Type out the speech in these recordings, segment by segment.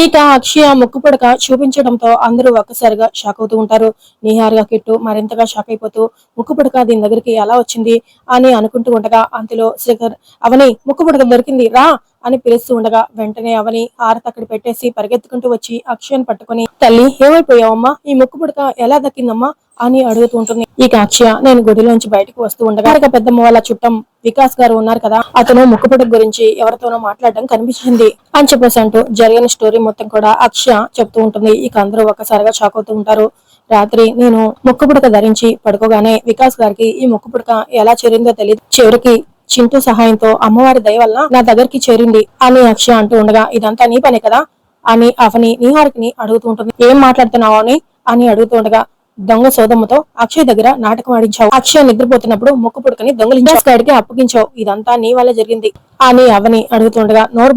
ఇక అక్షయ ముక్కు పుడక చూపించడంతో అందరూ ఒక్కసారిగా షాక్ అవుతూ ఉంటారు. నిహారిగా కిట్టు మరింతగా షాక్ అయిపోతూ ముక్కు పుడక దీని దగ్గరికి ఎలా వచ్చింది అని అనుకుంటూ ఉండగా అంతలో శేఖర్ అవని ముక్కు పుడక దొరికింది రా అని పిలుస్తూ ఉండగా వెంటనే అవని ఆరత అక్కడ పెట్టేసి పరిగెత్తుకుంటూ వచ్చి అక్షయను పట్టుకొని తల్లి ఏమైపోయావమ్మా? ఈ ముక్కు పుడక ఎలా దక్కిందమ్మా? అని అడుగుతూ ఉంటుంది. ఇక అక్షయ నేను గుడిలోంచి బయటకు వస్తూ ఉండగా ఇక పెద్దమ్మ వాళ్ళ చుట్టం వికాస్ గారు ఉన్నారు కదా అతను ముక్కుపుడక గురించి ఎవరితోనో మాట్లాడడం కనిపించింది అని చెప్పేసి అంటూ జరిగిన స్టోరీ మొత్తం కూడా అక్షయ చెప్తూ ఉంటుంది. ఇక అందరూ ఒక్కసారిగా షాక్ అవుతూ ఉంటారు. రాత్రి నేను ముక్కుపుడక ధరించి పడుకోగానే వికాస్ గారికి ఈ ముక్కుపుడక ఎలా చేరిందో తెలియదు చివరికి చింటూ సహాయంతో అమ్మవారి దయ వల్ల నా దగ్గరికి చేరింది అని అక్షయ అంటూ ఉండగా ఇదంతా నీ పనే కదా? అని అవని నిహారికని అడుగుతూ ఉంటుంది. ఏం మాట్లాడుతున్నావు అని అని అడుగుతూ ఉండగా దొంగ సోదమ్మతో అక్షయ్ దగ్గర నాటకం ఆడించావు. అక్షయ్ నిద్రపోతున్నప్పుడు ముక్కు పుడకని దొంగలించాడికి అప్పగించావు. ఇదంతా నీ వల్ల జరిగింది. అని అవని అడుగుతుండగా నోరు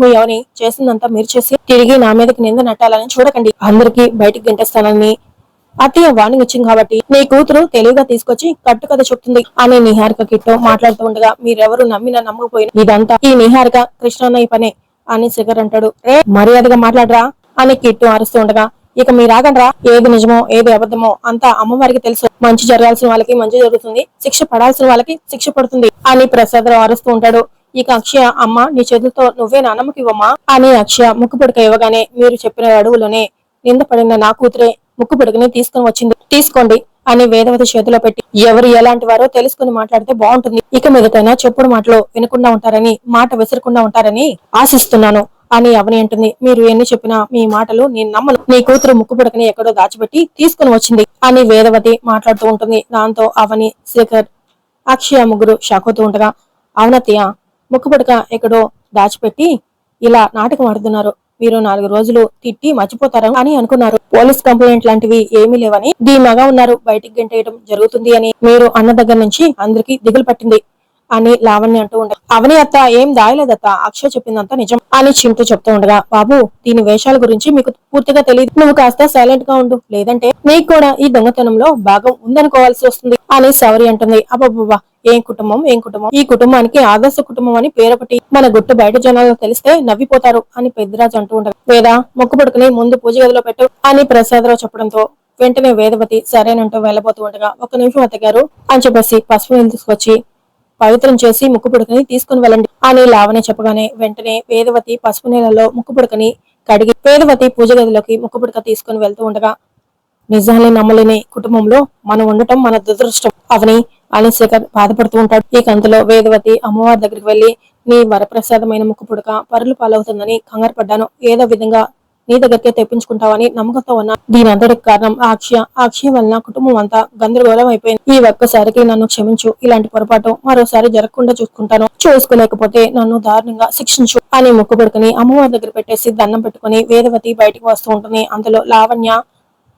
చేసిందంతా మీరు చేసి తిరిగి నా మీదకి నింద నట్టాలని చూడకండి. అందరికీ బయటికి గంటేస్తానని అత్తయ్య వార్నింగ్ ఇచ్చింది కాబట్టి నీ కూతురు తెలివిగా తీసుకొచ్చి కట్టు కథ చెప్తుంది అని నిహారిక కిట్తో మాట్లాడుతూ ఉండగా మీరెవరు నమ్మినా నమ్మకపోయినా ఇదంతా ఈ నిహారిక కృష్ణన్నయ్య పనే అని శిఖర్ అంటాడు. రే మర్యాదగా మాట్లాడరా అని కిట్టు అరుస్తూ ఉండగా ఇక మీరాగండ్రా ఏది నిజమో ఏది అబద్ధమో అంతా అమ్మవారికి తెలుసు. మంచి జరగాల్సిన వాళ్ళకి మంచి జరుగుతుంది. శిక్ష పడాల్సిన వాళ్ళకి శిక్ష పడుతుంది అని ప్రసాదరావు అరుస్తూ ఉంటాడు. ఇక అక్షయ అమ్మ నీ చేతులతో నువ్వే నాన్నమ్మకి ఇవ్వమ్మా అని అక్షయ ముక్కు పుడక ఇవ్వగానే మీరు చెప్పిన అడుగులోనే నింద పడిన నా కూతురే ముక్కు పుడకని తీసుకుని వచ్చింది. తీసుకోండి అని వేదవతి చేతిలో పెట్టి ఎవరు ఎలాంటి వారో తెలుసుకుని మాట్లాడితే బాగుంటుంది. ఇక మీదటైనా చెప్పుడు మాటలు వినకుండా ఉంటారని మాట విసరకుండా ఉంటారని ఆశిస్తున్నాను. అని అవని అంటుంది. మీరు ఎన్ని చెప్పినా మీ మాటలు నేను నమ్మను. నీ కూతురు ముక్కు పుడకని ఎక్కడో దాచిపెట్టి తీసుకుని వచ్చింది అని వేదవతి మాట్లాడుతూ ఉంటుంది. దాంతో అవని శేఖర్ అక్షయ ముగ్గురు షాక్ అవుతూ ఉండగా అవునత్తయ్య ముక్కు పుడక ఎక్కడో దాచిపెట్టి ఇలా నాటకం ఆడుతున్నారు. మీరు నాలుగు రోజులు తిట్టి మర్చిపోతారు అని అనుకున్నారు. పోలీస్ కంప్లైంట్ లాంటివి ఏమీ లేవని ధీమాగా ఉన్నారు. బయటికి గంటేయడం జరుగుతుంది అని మీరు అన్న దగ్గర నుంచి అందరికి దిగులు పట్టింది. అని లావణ్య అంటూ ఉండగా అవని అత్త ఏం దాయలేదత్త అక్షయ్ చెప్పిందంతా నిజం అని చింటూ చెప్తూ ఉండగా బాబు దీని వేషాల గురించి మీకు పూర్తిగా తెలియదు నువ్వు కాస్త సైలెంట్గా ఉండు. లేదంటే నీకు కూడా ఈ దొంగతనంలో భాగం ఉందనుకోవాల్సి వస్తుంది అని సవరి అంటుంది. అబ్బబ్బా ఏం కుటుంబం ఏం కుటుంబం? ఈ కుటుంబానికి ఆదర్శ కుటుంబం అని పేరొకటి. మన గుట్టు బయట జనాలకు తెలిస్తే నవ్విపోతారు అని పెద్దరాజు అంటూ ఉండగా. వేద మొక్కు పడుకుని ముందు పూజ గదిలో పెట్టు అని ప్రసాదరావు చెప్పడంతో వెంటనే వేదవతి సరేనంటూ వెళ్ళబోతూ ఉండగా ఒక నిమిషం అత్తగారు అని చెప్పేసి పసుపు తీసుకొచ్చి పవిత్రం చేసి ముక్కు పుడకని తీసుకుని వెళ్ళండి. అని లావణ్య చెప్పగానే వెంటనే వేదవతి పసుపు నీళ్ళలో ముక్కు పుడకని కడిగి వేదవతి పూజ గదిలోకి ముక్కు పుడక తీసుకుని వెళ్తూ ఉండగా నిజాన్ని నమ్మలేని కుటుంబంలో మనం ఉండటం మన దురదృష్టం అవని అని శేఖర్ బాధపడుతూ ఉంటాడు. ఈ కంతలో వేదవతి అమ్మవారి దగ్గరికి వెళ్ళి నీ వరప్రసాదమైన ముక్కు పుడక పరులు పాలవుతుందని కంగారు పడ్డాను. ఏదో విధంగా నీ దగ్గరికే తెప్పించుకుంటావని నమ్మకంతో ఉన్నా. దీని అంతటికి కారణం అక్షయ అక్షయ వలన కుటుంబం అంతా గందరగోళం అయిపోయింది. ఈ ఒక్కసారికి నన్ను క్షమించు. ఇలాంటి పొరపాటు మరోసారి జరగకుండా చూసుకుంటాను. చూసుకోలేకపోతే నన్ను దారుణంగా శిక్షించు అని ముక్కు పడుకుని అమ్మవారి దగ్గర పెట్టేసి దండం పెట్టుకుని వేదవతి బయటకు వస్తూ ఉంటుంది. అందులో లావణ్య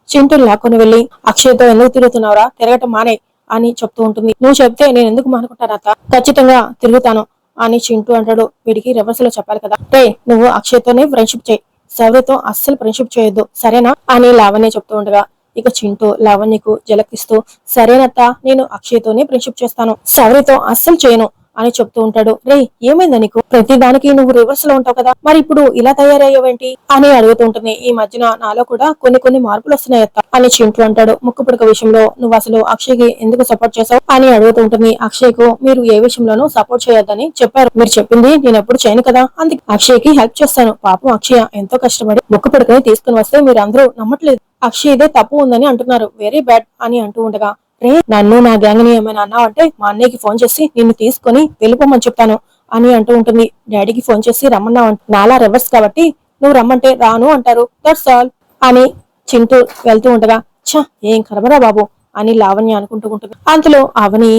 చింటూ లాక్కొని వెళ్ళి అక్షయ్తో ఎందుకు తిరుగుతున్నావురా? తిరగటం మానే అని చెప్తూ ఉంటుంది. నువ్వు చెప్తే నేను ఎందుకు మానుకుంటానత ఖచ్చితంగా తిరుగుతాను అని చింటూ అంటాడు. వీడికి రివర్స్లో చెప్పాలి కదా. రే నువ్వు అక్షయ్తోనే ఫ్రెండ్షిప్ చేయి. సౌర్యతో అస్సలు ఫ్రెండ్షిప్ చేయొద్దు. సరేనా? అని లావణ్య చెప్తూ ఉండగా ఇక చింటూ లావణ్యకు జలకిస్తూ సరేనత్త నేను అక్షయ్తోనే ఫ్రెండ్షిప్ చేస్తాను. సౌర్యతో అస్సలు చేయను. అని చెప్తూ ఉంటాడు. రే ఏమైందా నీకు? ప్రతి దానికి నువ్వు రివర్స్లో ఉంటావు కదా. మరి ఇప్పుడు ఇలా తయారయ్యావేంటి? అని అడుగుతూ ఉంటుంది. ఈ మధ్యన నాలో కూడా కొన్ని కొన్ని మార్పులు వస్తున్నాయి అని చింటూ అంటాడు. ముక్కు పుడక విషయంలో నువ్వు అసలు అక్షయ్కి ఎందుకు సపోర్ట్ చేసావు అని అడుగుతూ ఉంటుంది. అక్షయ్కు మీరు ఏ విషయంలోనూ సపోర్ట్ చేయొద్దని చెప్పారు. మీరు చెప్పింది నేను ఎప్పుడు చేయను కదా. అందుకే అక్షయ్కి హెల్ప్ చేస్తాను. పాపం అక్షయ ఎంతో కష్టపడి ముక్కు పుడకని తీసుకుని వస్తే మీరు అందరూ నమ్మట్లేదు. అక్షయ్ ఇదే తప్పు ఉందని అంటున్నారు. వెరీ బ్యాడ్ అని అంటూ ఉండగా రే నన్ను నా గ్యాంగ్ని ఏమైనా అన్నావు అంటే మా అన్నయ్యకి ఫోన్ చేసి నిన్ను తీసుకొని వెళ్ళిపోమని చెప్తాను అని అంటూ ఉంటుంది. డాడీకి ఫోన్ చేసి రమ్మన్నావు నాలా రివర్స్ కాబట్టి నువ్వు రమ్మంటే రాను అంటారు. దట్స్ ఆల్ అని చింటూ వెళ్తూ ఉండగా ఛ ఏం కరమరా బాబు అని లావణ్య అనుకుంటూ ఉంటుంది. అంతలో అవని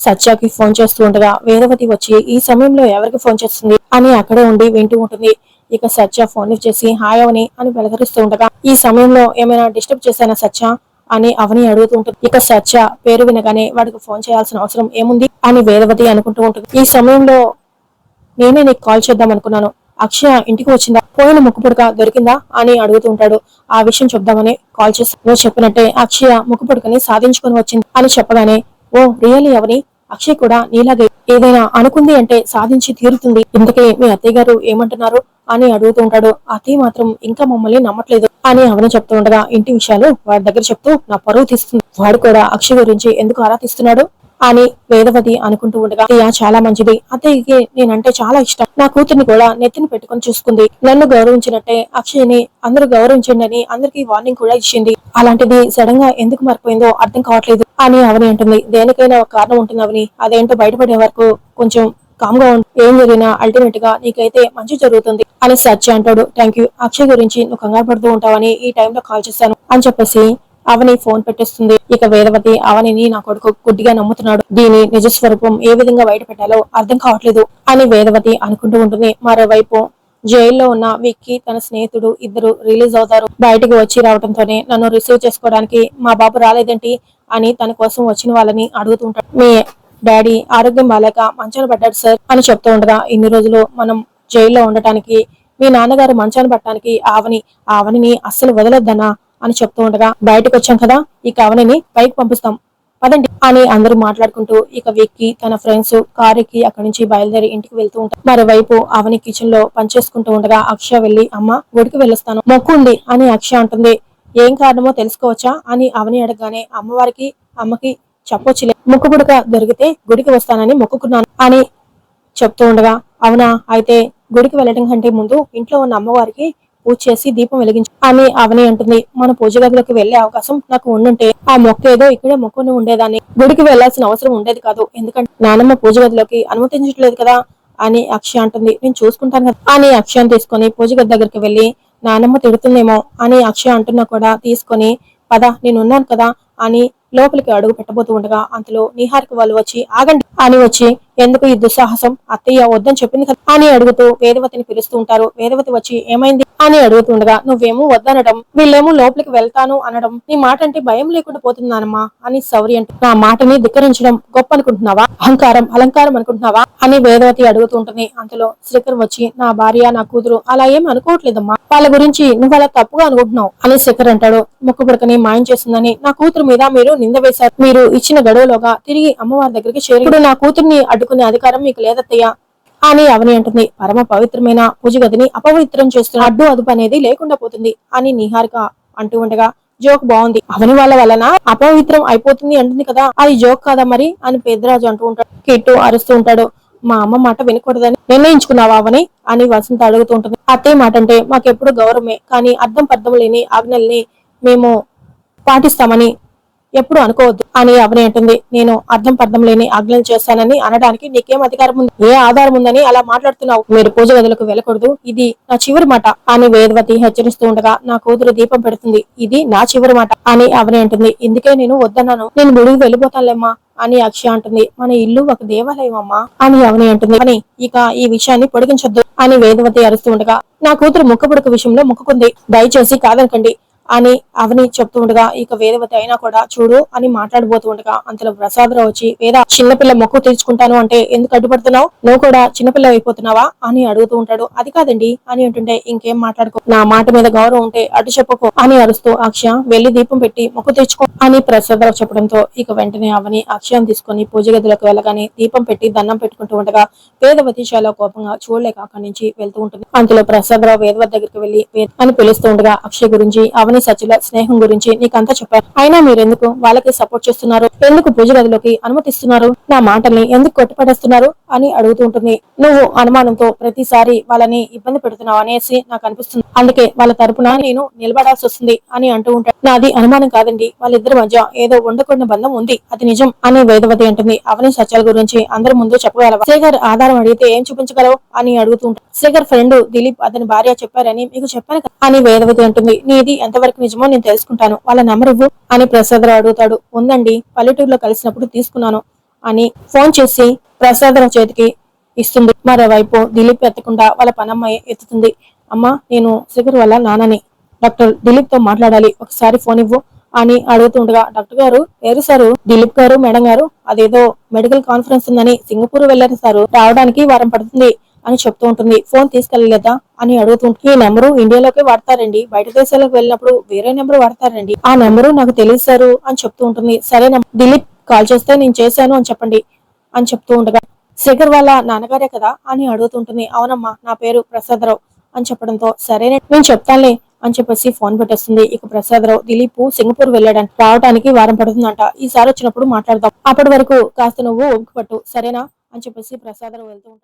సత్యకి ఫోన్ చేస్తూ ఉండగా వేదవతి వచ్చి ఈ సమయంలో ఎవరికి ఫోన్ చేస్తుంది? అని అక్కడే ఉండి వింటూ ఉంటుంది. ఇక సత్య ఫోన్ చేసి హాయ్ అవని అని వెలకరిస్తూ ఉండగా ఈ సమయంలో ఏమైనా డిస్టర్బ్ చేశానా సత్య? అని అవని అడుగుతూ ఉంటుంది. ఇక సత్య పేరు వినగానే వాడికి ఫోన్ చేయాల్సిన అవసరం ఏముంది అని వేదవతి అనుకుంటూ ఉంటుంది. ఈ సమయంలో నేనే నీకు కాల్ చేద్దాం అనుకున్నాను. అక్షయ ఇంటికి వచ్చిందా? పోయిన ముక్కుపుడక దొరికిందా అని అడుగుతూ ఉంటాడు. ఆ విషయం చెప్దామని కాల్ చేసి నువ్వు చెప్పినట్టే అక్షయ ముక్కుపుడకని సాధించుకొని వచ్చింది అని చెప్పగానే ఓ రియల్లీ అవని? అక్షయ్ కూడా నీలాగే ఏదైనా అనుకుంది అంటే సాధించి తీరుతుంది. ఇందుకే మీ అత్తయ్య గారు ఏమంటున్నారు? అని అడుగుతూ ఉంటాడు. అత్తయ్య మాత్రం ఇంకా మమ్మల్ని నమ్మట్లేదు అని అవన చెప్తూ ఉండగా ఇంటి విషయాలు వాడి దగ్గర చెప్తూ నా పరువు తీస్తుంది. వాడు కూడా అక్షయ్ గురించి ఎందుకు ఆరా తీస్తున్నాడు? అని వేదవతి అనుకుంటూ ఉండగా అయ్యా చాలా మంచిది. అత్తయ్యకి నేనంటే చాలా ఇష్టం. నా కూతుర్ని కూడా నెత్తిని పెట్టుకొని చూసుకుంది. నన్ను గౌరవించినట్టే అక్షయ్ని అందరూ గౌరవించండి అని అందరికి వార్నింగ్ కూడా ఇచ్చింది. అలాంటిది సడన్గా ఎందుకు మారిపోయిందో అర్థం కావట్లేదు అని అవని అంటుంది. దేనికైనా ఒక కారణం ఉంటుంది అవని. అదేంటో బయటపడే వరకు కొంచెం కామ్గా ఉండు. ఏం జరిగినా అల్టిమేట్గా నీకైతే మంచి జరుగుతుంది అని సత్య అంటాడు. థ్యాంక్ యూ అక్షయ్ గురించి నువ్వు కంగారు పడుతూ ఉంటావని ఈ టైంలో కాల్ చేశాను అని చెప్పేసి అవని ఫోన్ పెట్టేస్తుంది. ఇక వేదవతి అవనిని నా కొడుకు గుడ్డిగా నమ్ముతున్నాడు. దీని నిజ స్వరూపం ఏ విధంగా బయట పెట్టాలో అర్థం కావట్లేదు అని వేదవతి అనుకుంటూ ఉంటుంది. మరోవైపు జైల్లో ఉన్న విక్కీ తన స్నేహితుడు ఇద్దరు రిలీజ్ అవుతారు. బయటకు వచ్చి రావడంతోనే నన్ను రిసీవ్ చేసుకోవడానికి మా బాబు రాలేదేంటి అని తన కోసం వచ్చిన వాళ్ళని అడుగుతుంటాడు మీ డాడీ ఆరోగ్యం బాలేక మంచాన పడ్డాడు సార్ అని చెప్తూ ఉండగా ఇన్ని రోజులు మనం జైల్లో ఉండటానికి మీ నాన్నగారు మంచాన పట్టడానికి ఆవని ఆవనిని అస్సలు వదలొద్దనా అని చెప్తూ ఉండగా బయటకు వచ్చాం కదా ఇక కవనని పైకి పంపిస్తాం. పదండి అని అందరూ మాట్లాడుకుంటూ ఇక వెక్కి తన ఫ్రెండ్స్ కారుకి అక్కడి నుంచి బయలుదేరి ఇంటికి వెళ్తూ ఉంటారు మరోవైపు అవని కిచెన్లో పనిచేసుకుంటూ ఉండగా అక్ష వెళ్ళి అమ్మ గుడికి వెళ్ళొస్తాను. మొక్కు ఉంది అని అక్ష అంటుంది. ఏం కారణమో తెలుసుకోవచ్చా? అని అవని అడగగానే అమ్మవారికి అమ్మకి చెప్పొచ్చులే. ముక్కు పుడక దొరికితే గుడికి వస్తానని మొక్కుకున్నాను అని చెప్తూ ఉండగా అవునా? అయితే గుడికి వెళ్ళడం కంటే ముందు ఇంట్లో ఉన్న అమ్మవారికి పూజ చేసి దీపం వెలిగించు అని అవని అంటుంది. మన పూజ గదిలోకి వెళ్ళే అవకాశం నాకు ఉండుంటే ఆ మొక్క ఏదో ఇక్కడే మొక్కుని ఉండేదాన్ని. గుడికి వెళ్ళాల్సిన అవసరం ఉండేది కాదు. ఎందుకంటే నానమ్మ పూజ గదిలోకి అనుమతించట్లేదు కదా అని అక్షయ అంటుంది. నేను చూసుకుంటాను కదా అని అక్షయం తీసుకొని పూజ గది దగ్గరికి వెళ్ళి నానమ్మ తిడుతుందేమో అని అక్షయ అంటున్నా కూడా తీసుకొని పద నేనున్నాను కదా అని లోపలికి అడుగు పెట్టబోతూ ఉండగా అంతలో నిహారిక వాళ్ళు వచ్చి ఆగండి అని వచ్చి ఎందుకు ఈ దుస్సాహసం? అత్తయ్య వద్దని చెప్పింది కదా? అని అడుగుతూ వేదవతిని పిలుస్తూ ఉంటారు. వేదవతి వచ్చి ఏమైంది? అని అడుగుతుండగా నువ్వేమో వద్దనడం వీళ్ళేమో లోపలికి వెళ్తాను అనడం నీ మాట అంటే భయం లేకుండా పోతున్నానమ్మా అని సౌరి అంటూ నా మాటని ధిక్కరించడం గొప్ప అనుకుంటున్నావా అహంకారం అలంకారం అనుకుంటున్నావా? అని వేదవతి అడుగుతూ ఉంటుంది. అంతలో శిఖర్ వచ్చి నా భార్య నా కూతురు అలా ఏం అనుకోవట్లేదమ్మా. వాళ్ళ గురించి నువ్వు అలా తప్పుగా అనుకుంటున్నావు అని శిఖర్ అంటాడు. ముక్కు పుడకని మాయం చేస్తుందని నా కూతురు మీద మీరు నింద వేశారు. మీరు ఇచ్చిన గడువులోగా తిరిగి అమ్మవారి దగ్గరికి చేరు నా కూతుర్ని అడ్డుకునే అధికారం మీకు లేదత్తయ్యా అని అవని అంటుంది. పరమ పవిత్రమైన పూజ గదిని అపవిత్రం చేస్తున్న అడ్డు అదుపు అనేది లేకుండా పోతుంది అని నిహారిక అంటూ ఉండగా జోక్ బాగుంది. అవని వాళ్ళ వలన అపవిత్రం అయిపోతుంది అంటుంది కదా. అది జోక్ కాదా మరి అని పెద్దరాజు అంటూ ఉంటాడు. కిట్టు అరుస్తూ ఉంటాడు. మా అమ్మ మాట వినకూడదని నిర్ణయించుకున్నావా అవని? అని వసంత అడుగుతూ ఉంటుంది. అత్తయ్య మాట అంటే మాకెప్పుడు గౌరవమే కానీ అర్థం పర్థం లేని ఆజ్ఞల్ని మేము పాటిస్తామని ఎప్పుడు అనుకోవద్దు. అని అవని అంటుంది. నేను అర్థం పర్థం లేని ఆజ్ఞలు చేస్తానని అనడానికి నీకేం అధికారం ఉంది? ఏ ఆధారం ఉందని అలా మాట్లాడుతున్నావు? మీరు పూజ గదులకు వెళ్ళకూడదు. ఇది నా చివరి మాట. అని వేదవతి హెచ్చరిస్తూ ఉండగా నా కూతురు దీపం పెడుతుంది. ఇది నా చివరి మాట. అని అవని అంటుంది. ఇందుకే నేను వద్దన్నాను. నేను గుడికి వెళ్ళిపోతానులేమ్మా. అని అక్షయ అంటుంది. మన ఇల్లు ఒక దేవాలయం అమ్మా అని అవని అంటుంది. అని ఇక ఈ విషయాన్ని పొడిగించొద్దు. అని వేదవతి అరుస్తూ ఉండగా నా కూతురు ముక్కపుడక విషయంలో ముక్కుకుంది. దయచేసి కాదనకండి. అని అవని చెప్తూ ఉండగా ఇక వేదవతి అయినా కూడా చూడు అని మాట్లాడబోతూ ఉండగా అంతలో ప్రసాదరావు వచ్చి వేద చిన్నపిల్ల మొక్కు తీర్చుకుంటాను అంటే ఎందుకు అడ్డుపడుతున్నావు? నువ్వు కూడా చిన్నపిల్ల అయిపోతున్నావా? అని అడుగుతూ ఉంటాడు. అది కాదండి అని అంటుంటే ఇంకేం మాట్లాడుకో నా మాట మీద గౌరవం ఉంటే అటు చెప్పుకో అని అరుస్తూ అక్షయ వెళ్ళి దీపం పెట్టి మొక్కు తెచ్చుకో అని ప్రసాదరావు చెప్పడంతో ఇక వెంటనే అవని అక్షయం తీసుకొని పూజ గదిలోకి వెళ్ళగానే దీపం పెట్టి దండం పెట్టుకుంటూ ఉండగా వేదవతి చాలా కోపంగా చూడలేక అక్కడి నుంచి వెళ్తూ ఉంటుంది. అంతలో ప్రసాదరావు వేదవతి దగ్గరికి వెళ్ళి అని పిలుస్తూ ఉండగా అక్షయ్ గురించి అవని సచిల స్నేహం గురించి నీకంతా చెప్పారు. అయినా మీరెందుకు వాళ్ళకి సపోర్ట్ చేస్తున్నారు? ఎందుకు పూజ గదిలోకి అనుమతిస్తున్నారు? నా మాటల్ని ఎందుకు కొట్టుపడేస్తున్నారు? అని అడుగుతూ ఉంటుంది. నువ్వు అనుమానంతో ప్రతిసారి వాళ్ళని ఇబ్బంది పెడుతున్నావు అనేసి నాకు అనిపిస్తుంది. అందుకే వాళ్ళ తరపున నేను నిలబడాల్సి వస్తుంది అని అంటూ ఉంటాడు. నాది అనుమానం కాదండి. వాళ్ళిద్దరి మధ్య ఏదో ఉండకూడని బంధం ఉంది. అది నిజం అని వేదవతి అంటుంది. అవని సత్యాల గురించి అందరి ముందు చెప్పగలవా? శేఖర్ ఆధారం అడిగితే ఏం చూపించగలవు? అని అడుగుతూ ఉంటాడు. శేఖర్ ఫ్రెండ్ దిలీప్ అతని భార్య చెప్పారని మీకు చెప్పాను అని వేదవతి అంటుంది. నీది ఎంత ఎంతవరకు నిజమో నేను తెలుసుకుంటాను. వాళ్ళ నెంబర్ ఇవ్వు అని ప్రసాదరావు అడుగుతాడు. ఉందండి పల్లెటూరులో కలిసినప్పుడు తీసుకున్నాను అని ఫోన్ చేసి ప్రసాదరావు చేతికి ఇస్తుంది. మరోవైపు దిలీప్ ఎత్తకుండా వాళ్ళ పనమ్మాయి ఎత్తుతుంది. అమ్మా నేను శిఖర్ వల్ల నాన్నని. డాక్టర్ దిలీప్తో మాట్లాడాలి ఒకసారి ఫోన్ ఇవ్వు అని అడుగుతుండగా డాక్టర్ గారు లేరు సారు? దిలీప్ గారు మేడం గారు అదేదో మెడికల్ కాన్ఫరెన్స్ ఉందని సింగపూర్ వెళ్ళారు సారు. రావడానికి వారం పడుతుంది. అని చెప్తూ ఉంటుంది. ఫోన్ తీసుకెళ్ళలేదా అని అడుగుతుంటే ఈ నెంబరు ఇండియాలోకి వాడతారండి. బయట దేశాలకు వెళ్ళినప్పుడు వేరే నెంబర్ వాడతారండి. ఆ నెంబరు నాకు తెలియదు అని చెప్తూ ఉంటుంది. సరే దిలీప్ కాల్ చేస్తే నేను చేశాను అని చెప్పండి అని చెప్తూ ఉండగా శేఖర్ వాళ్ళ నాన్నగారే కదా అని అడుగుతుంటుంది అవునమ్మా నా పేరు ప్రసాదరావు అని చెప్పడంతో సరే నేను చెప్తానులే అని చెప్పేసి ఫోన్ పెట్టేస్తుంది. ఇక ప్రసాదరావు దిలీప్ సింగపూర్ వెళ్ళాడంట రావడానికి వారం పడుతుందంట. ఈసారి వచ్చినప్పుడు మాట్లాడదాం. అప్పటి వరకు కాస్త నువ్వు ఒగ్గు పట్టు సరేనా అని చెప్పేసి ప్రసాదరావు వెళ్తూ ఉంటాడు.